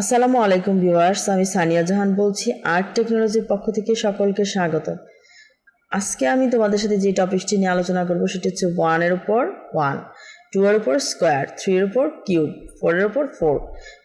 আসসালামু আলাইকুম ভিউয়ার্স, আমি সানিয়া জাহান বলছি আর্ট টেকনোলজির পক্ষ থেকে সকলকে স্বাগত। আজকে আমি তোমাদের সাথে যে টপিকটি নিয়ে আলোচনা করব সেটি হচ্ছে ওয়ানের উপর ওয়ান টু এর উপর স্কোয়ার থ্রি এর উপর কিউব ফোরের উপর ফোর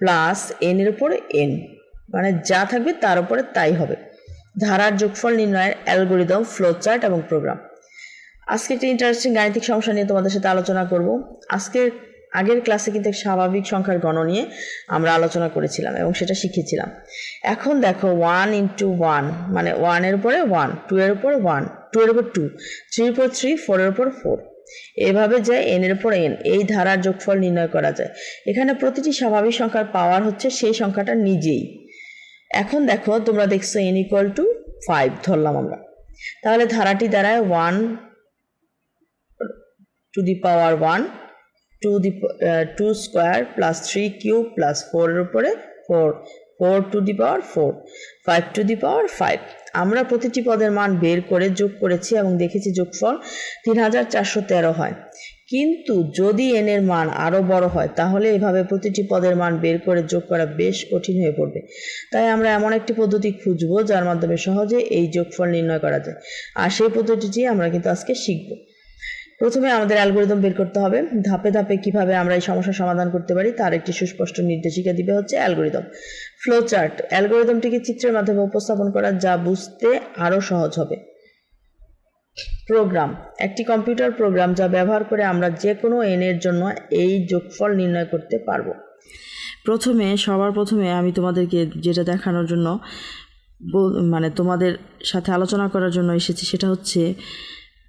প্লাস এন এর উপর এন মানে যা থাকবে তার উপরে তাই হবে। ধারার যোগফল নির্ণয়ের অ্যালগোরিদম ফ্লো চার্ট এবং প্রোগ্রাম আজকে একটা ইন্টারেস্টিং গাণিতিক সমস্যা নিয়ে তোমাদের সাথে আলোচনা করব। আজকের আগের ক্লাসে কিন্তু স্বাভাবিক সংখ্যার গণ নিয়ে আমরা আলোচনা করেছিলাম এবং সেটা শিখেছিলাম। এখন দেখো ওয়ান ইন্টু ওয়ান মানে ওয়ানের উপরে ওয়ান টু এর উপর ওয়ান টু এর উপর টু থ্রির উপর থ্রি ফোরের উপর ফোর এভাবে যায় এন এর উপর এন এই ধারার যোগফল নির্ণয় করা যায়। এখানে প্রতিটি স্বাভাবিক সংখ্যার পাওয়ার হচ্ছে সেই সংখ্যাটা নিজেই। এখন দেখো তোমরা দেখছ এন ইকুয়াল টু ফাইভ ধরলাম আমরা। তাহলে ধারাটি দাঁড়ায় one to the power one two the two square plus three cube plus ফোরের উপরে four four to the power four five to the power five আমরা প্রতিটি পদের মান বের করে যোগ করেছি এবং দেখেছি যোগফল তিন হাজার চারশো তেরো হয়। কিন্তু যদি এন এর মান আরও বড় হয়, তাহলে এভাবে প্রতিটি পদের মান বের করে যোগ করা বেশ কঠিন হয়ে পড়বে। তাই আমরা এমন একটি পদ্ধতি খুঁজবো, যার মাধ্যমে সহজে এই যোগফল নির্ণয় করা যায়। আর সেই পদ্ধতিটি আমরা কিন্তু আজকে শিখব। প্রথমে আমাদের অ্যালগোরিদম বের করতে হবে। ধাপে ধাপে কীভাবে আমরা এই সমস্যার সমাধান করতে পারি, তার একটি সুস্পষ্ট নির্দেশিকা দিবে হচ্ছে অ্যালগোরিদম। ফ্লো চার্ট অ্যালগোরিদমটিকে চিত্রের মাধ্যমে উপস্থাপন করা যা বুঝতে আরও সহজ হবে। প্রোগ্রাম, একটি কম্পিউটার প্রোগ্রাম যা ব্যবহার করে আমরা যে কোনো এনের জন্য এই যোগফল নির্ণয় করতে পারব। প্রথমে, সবার প্রথমে আমি তোমাদেরকে যেটা দেখানোর জন্য মানে তোমাদের সাথে আলোচনা করার জন্য এসেছি সেটা হচ্ছে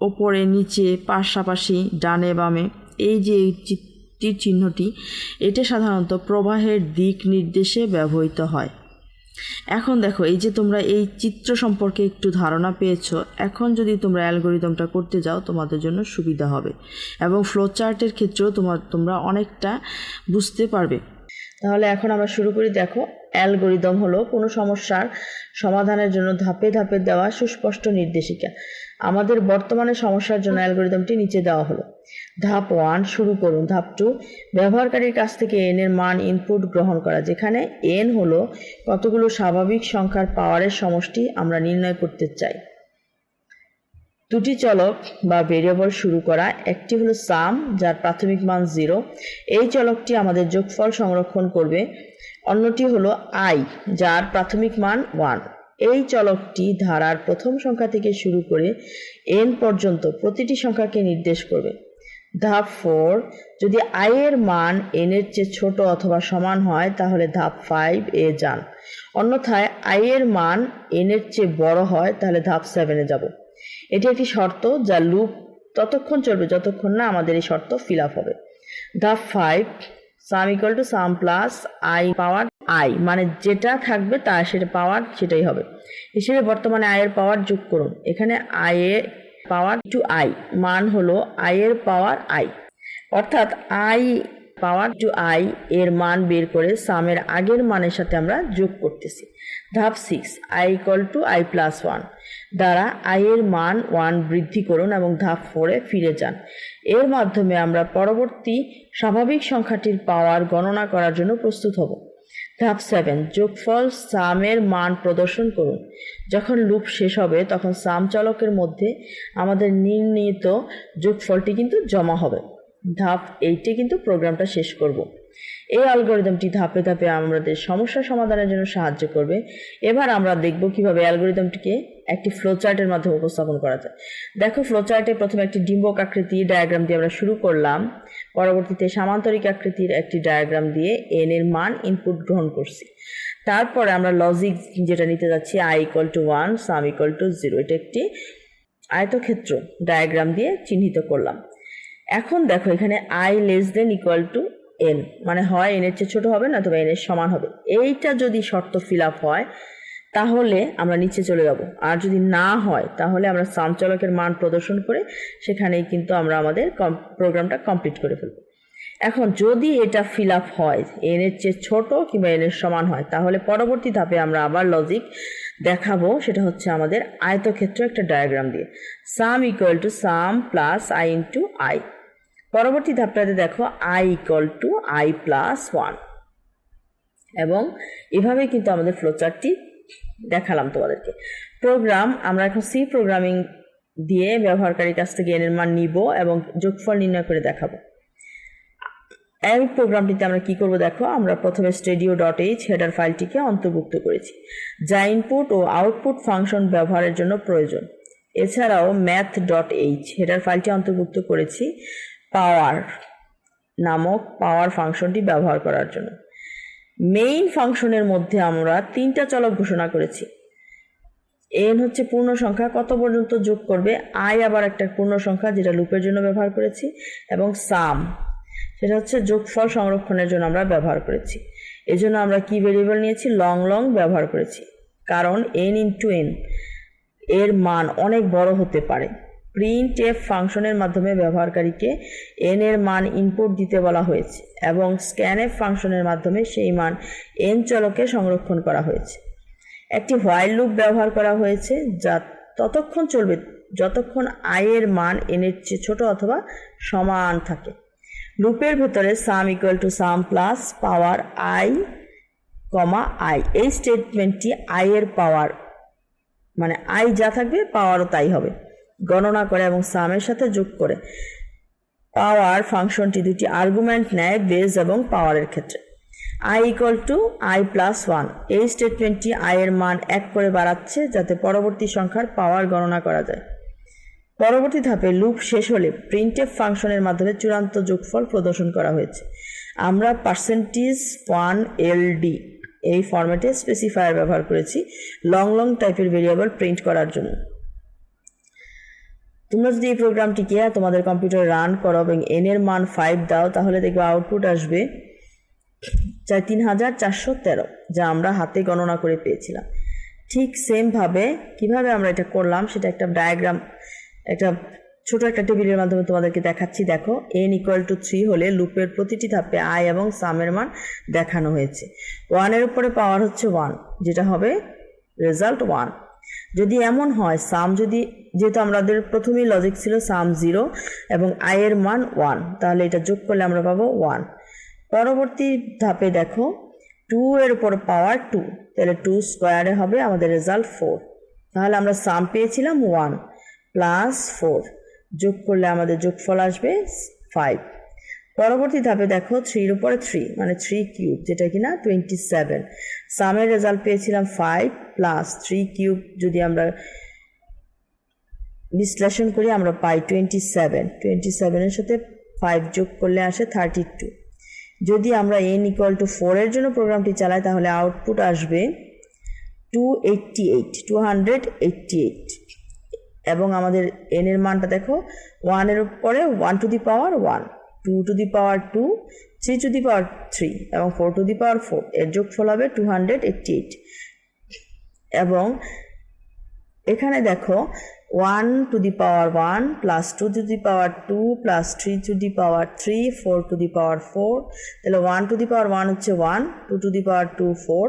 ওপরে, নিচে, পাশাপাশি, ডানে, বামে, এই যে তীর চিহ্নটি এটা সাধারণত প্রবাহের দিক নির্দেশে ব্যবহৃত হয়। এখন দেখো, এই যে তোমরা এই চিত্র সম্পর্কে একটু ধারণা পেয়েছ, এখন যদি তোমরা অ্যালগোরিদমটা করতে যাও, তোমাদের জন্য সুবিধা হবে। এবং ফ্লো চার্টের ক্ষেত্রেও তোমার তোমরা অনেকটা বুঝতে পারবে। তাহলে এখন আমরা শুরু করি, দেখো, অ্যালগোরিদম হলো কোনো সমস্যার সমাধানের জন্য ধাপে ধাপে দেওয়া সুস্পষ্ট নির্দেশিকা। আমাদের বর্তমানে সমস্যার জন্য অ্যালগোরিদমটি নিচে দেওয়া হলো। ধাপ ওয়ান, শুরু করুন। ধাপ টু, ব্যবহারকারীর কাছ থেকে এন এর মান ইনপুট গ্রহণ করা। যেখানে এন হলো কতগুলো স্বাভাবিক সংখ্যার পাওয়ারের সমষ্টি আমরা নির্ণয় করতে চাই। দুটি চলক বা ভেরিয়েবল শুরু করা, একটি হলো সাম যার প্রাথমিক মান জিরো এই চলকটি আমাদের যোগফল সংরক্ষণ করবে। অন্যটি হলো আই যার প্রাথমিক মান ওয়ান এই চলকটি ধারার প্রথম সংখ্যা থেকে শুরু করে এন পর্যন্ত প্রতিটি সংখ্যাকে নির্দেশ করবে। ধাপ ফোর যদি আই এর মান এন এর চেয়ে ছোট অথবা সমান হয়, তাহলে ধাপ ফাইভ এ যান। অন্যথায় আই এর মান এন এর চেয়ে বড় হয়, তাহলে ধাপ সেভেনে যাব। এটি একটি শর্ত যা লুপ ততক্ষণ চলবে, যতক্ষণ না আমাদের এই শর্ত ফিল আপ হবে। ধাপ five sum equal to sum plus I power I মানে যেটা থাকবে তা সেটা পাওয়ার সেটাই হবে। হিসেবে বর্তমানে আয়ের পাওয়ার যোগ করুন। এখানে আই এর পাওয়ার টু আই মান হলো আয়ের পাওয়ার আই অর্থাৎ আই পাওয়ার টু আই এর মান বের করে সামের আগের মানের সাথে আমরা যোগ করতেছি। ধাপ six I equal to I plus one দ্বারা আই এর মান ওয়ান বৃদ্ধি করুন এবং ধাপ ফোরে ফিরে যান। এর মাধ্যমে আমরা পরবর্তী স্বাভাবিক সংখ্যাটির পাওয়ার গণনা করার জন্য প্রস্তুত হব। ধাপ সেভেন যোগফল সামের মান প্রদর্শন করুন। যখন লুপ শেষ হবে, তখন সাম চালকের মধ্যে আমাদের নির্ণীত যোগফলটি কিন্তু জমা হবে। ধাপ এইটে কিন্তু প্রোগ্রামটা শেষ করব। এই অ্যালগোরিদমটি ধাপে ধাপে আমাদের সমস্যা সমাধানের জন্য সাহায্য করবে। এবার আমরা দেখব কীভাবে অ্যালগোরিদমটিকে একটি ফ্লোচার্টের মাধ্যমে উপস্থাপন করা যায়। দেখো, ফ্লোচার্টে প্রথমে একটি ডিম্বক আকৃতি ডায়াগ্রাম দিয়ে আমরা শুরু করলাম। পরবর্তীতে সামান্তরিক আকৃতির একটি ডায়াগ্রাম দিয়ে এন এর মান ইনপুট গ্রহণ করছি। তারপরে আমরা লজিক যেটা নিতে যাচ্ছি I equal to one sum equal to zero এটা একটি আয়তক্ষেত্র ডায়াগ্রাম দিয়ে চিহ্নিত করলাম। এখন দেখো, এখানে I less than equal to N মানে হয় এন এর চেয়ে ছোট হবে না তবে এন এর সমান হবে। এইটা যদি শর্ত ফিল আপ হয়, তাহলে আমরা নিচে চলে যাব। আর যদি না হয়, তাহলে আমরা সামচলকের মান প্রদর্শন করে সেখানেই কিন্তু আমরা আমাদের প্রোগ্রামটা কমপ্লিট করে ফেলব। এখন যদি এটা ফিল আপ হয় এন এর চেয়ে ছোট কিংবা এন এর সমান হয়, তাহলে পরবর্তী ধাপে আমরা আবার লজিক দেখাবো। সেটা হচ্ছে আমাদের আয়তক্ষেত্র একটা ডায়াগ্রাম দিয়ে। Sum equal to sum plus I into I পরবর্তী ধাপটাতে দেখো I equal to I plus one এবং এভাবে কিন্তু আমাদের ফ্লোচার্টটি দেখালাম তোমাদেরকে। প্রোগ্রাম আমরা এখন সি প্রোগ্রামিং দিয়ে ব্যবহারকারীর কাছ থেকে এনের মান নিব এবং যোগফল নির্ণয় করে দেখাবো। এই প্রোগ্রামটিতে আমরা কি করব দেখো, আমরা প্রথমে স্টেডিও ডট এইচ হেডার ফাইলটিকে অন্তর্ভুক্ত করেছি। যা ইনপুট ও আউটপুট ফাংশন ব্যবহারের জন্য প্রয়োজন। এছাড়াও ম্যাথ ডট এইচ হেডার ফাইলটি অন্তর্ভুক্ত করেছি। পাওয়ার নামক পাওয়ার ফাংশনটি ব্যবহার করার জন্য। মেইন ফাংশনের মধ্যে আমরা তিনটা চলক ঘোষণা করেছি। এন হচ্ছে পূর্ণ সংখ্যা, কত পর্যন্ত যোগ করবে? আই আবার একটা পূর্ণ সংখ্যা যেটা লুপের জন্য ব্যবহার করেছি এবং সাম সেটা হচ্ছে যোগফল সংরক্ষণের জন্য আমরা ব্যবহার করেছি। এই জন্য আমরা কি ভেরিয়েবল নিয়েছি? লং লং ব্যবহার করেছি। কারণ এন ইন্টু এন এর মান অনেক বড় হতে পারে। প্রিন্ট এফ ফাংশনের মাধ্যমে ব্যবহারকারীকে এন এর মান ইনপুট দিতে বলা হয়েছে এবং স্ক্যান এফ ফাংশনের মাধ্যমে সেই মান এন চলকে সংরক্ষণ করা হয়েছে। একটি হোয়াইল লুপ ব্যবহার করা হয়েছে যা ততক্ষণ চলবে যতক্ষণ আই এর মান এন এর চেয়ে ছোট অথবা সমান থাকে। লুপের ভেতরে sum equal to sum plus power I comma I এই স্টেটমেন্টটি আই এর পাওয়ার মানে আই যা থাকবে পাওয়ারও তাই হবে। গণনা করে এবং সামের সাথে যোগ করে। পাওয়ার ফাংশনটি দুটি আর্গুমেন্ট নেয় বেস এবং পাওয়ারের ক্ষেত্রে। I equal to I plus one এই স্টেটমেন্টটি আই এর মান এক করে বাড়াচ্ছে যাতে পরবর্তী সংখ্যার পাওয়ার গণনা করা যায়। পরবর্তী ধাপে লুপ শেষ হলে প্রিন্টেফ ফাংশনের মাধ্যমে চূড়ান্ত যোগফল প্রদর্শন করা হয়েছে। আমরা পার্সেন্টেজ ওয়ান এল ডি এই ফরম্যাটে স্পেসিফায়ার ব্যবহার করেছি। লং লং টাইপের ভেরিয়েবল প্রিন্ট করার জন্য। তোমরা যদি এই প্রোগ্রামটিকে তোমাদের কম্পিউটারে রান করো এবং এন এর মান ফাইভ দাও, তাহলে দেখবে আউটপুট আসবে চার তিন হাজার চারশো তেরো, যা আমরা হাতে গণনা করে পেয়েছিলাম। ঠিক সেমভাবে কীভাবে আমরা এটা করলাম, সেটা একটা ডায়াগ্রাম একটা ছোট একটা টেবিলের মাধ্যমে তোমাদেরকে দেখাচ্ছি। দেখো এন ইকুয়াল টু থ্রি হলে লুপের প্রতিটি ধাপে আই এবং সামের মান দেখানো হয়েছে। ওয়ানের উপরে পাওয়ার হচ্ছে ওয়ান যেটা হবে রেজাল্ট ওয়ান যদি এমন হয় সাম যদি, যেহেতু আমাদের প্রথমেই লজিক ছিল সাম জিরো এবং আই এর মান ওয়ান তাহলে এটা যোগ করলে আমরা পাবো ওয়ান পরবর্তী ধাপে দেখো টু এর উপর পাওয়ার টু তাহলে টু স্কোয়ারে হবে আমাদের রেজাল্ট ফোর তাহলে আমরা সাম পেয়েছিলাম ওয়ান প্লাস ফোর যোগ করলে আমাদের যোগফল আসবে ফাইভ পরবর্তী ধাপে দেখো থ্রির উপরে থ্রি মানে থ্রি কিউব যেটা কিনা টোয়েন্টি সেভেন সামের রেজাল্ট পেয়েছিলাম ফাইভ প্লাস থ্রি কিউব যদি আমরা বিশ্লেষণ করি, আমরা পাই টোয়েন্টি সেভেন টোয়েন্টি সেভেনের সাথে ফাইভ যোগ করলে আসে থার্টি টু যদি আমরা এন ইকুয়াল টু ফোরের জন্য প্রোগ্রামটি চালাই, তাহলে আউটপুট আসবে two eighty eight two hundred eighty eight এবং আমাদের এন এর মানটা দেখো ওয়ানের উপরে one to the power one two to the power two three to the power three এবং four to the power four এর যোগফল হবে টু হান্ড্রেড এইটটি এইট এবং এখানে দেখো one to the power one plus two to the power two plus three to the power three four to the power four তাহলে one to the power one হচ্ছে one two to the power two four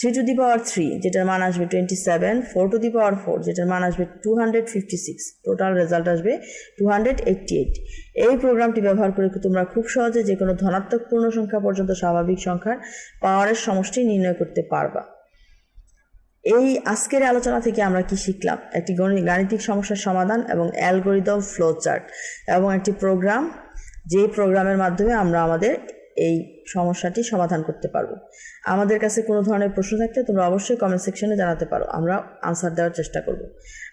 three to the power three যেটার মান আসবে twenty seven four to the power four যেটার মান আসবে two hundred fifty six total result আসবে two hundred eighty eight এই প্রোগ্রামটি ব্যবহার করে তোমরা খুব সহজে যে কোনো ধনাত্মক পূর্ণ সংখ্যা পর্যন্ত স্বাভাবিক সংখ্যার পাওয়ারের সমষ্টি নির্ণয় করতে পারবা। এই আজকের আলোচনা থেকে আমরা কি শিখলাম? একটি গণি- গাণিতিক সমস্যার সমাধান এবং অ্যালগোরিদম ফ্লো চার্ট এবং একটি প্রোগ্রাম যে প্রোগ্রামের মাধ্যমে আমরা আমাদের এই সমস্যাটি সমাধান করতে পারব। আমাদের কাছে কোনো ধরনের প্রশ্ন থাকলে তোমরা অবশ্যই কমেন্ট সেকশনে জানাতে পারো। আমরা আনসার দেওয়ার চেষ্টা করব।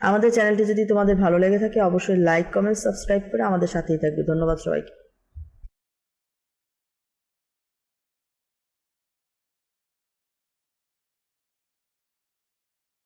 আমাদের চ্যানেলটি যদি তোমাদের ভালো লেগে থাকে, অবশ্যই লাইক কমেন্ট সাবস্ক্রাইব করে আমাদের সাথেই থাকবে। ধন্যবাদ সবাইকে।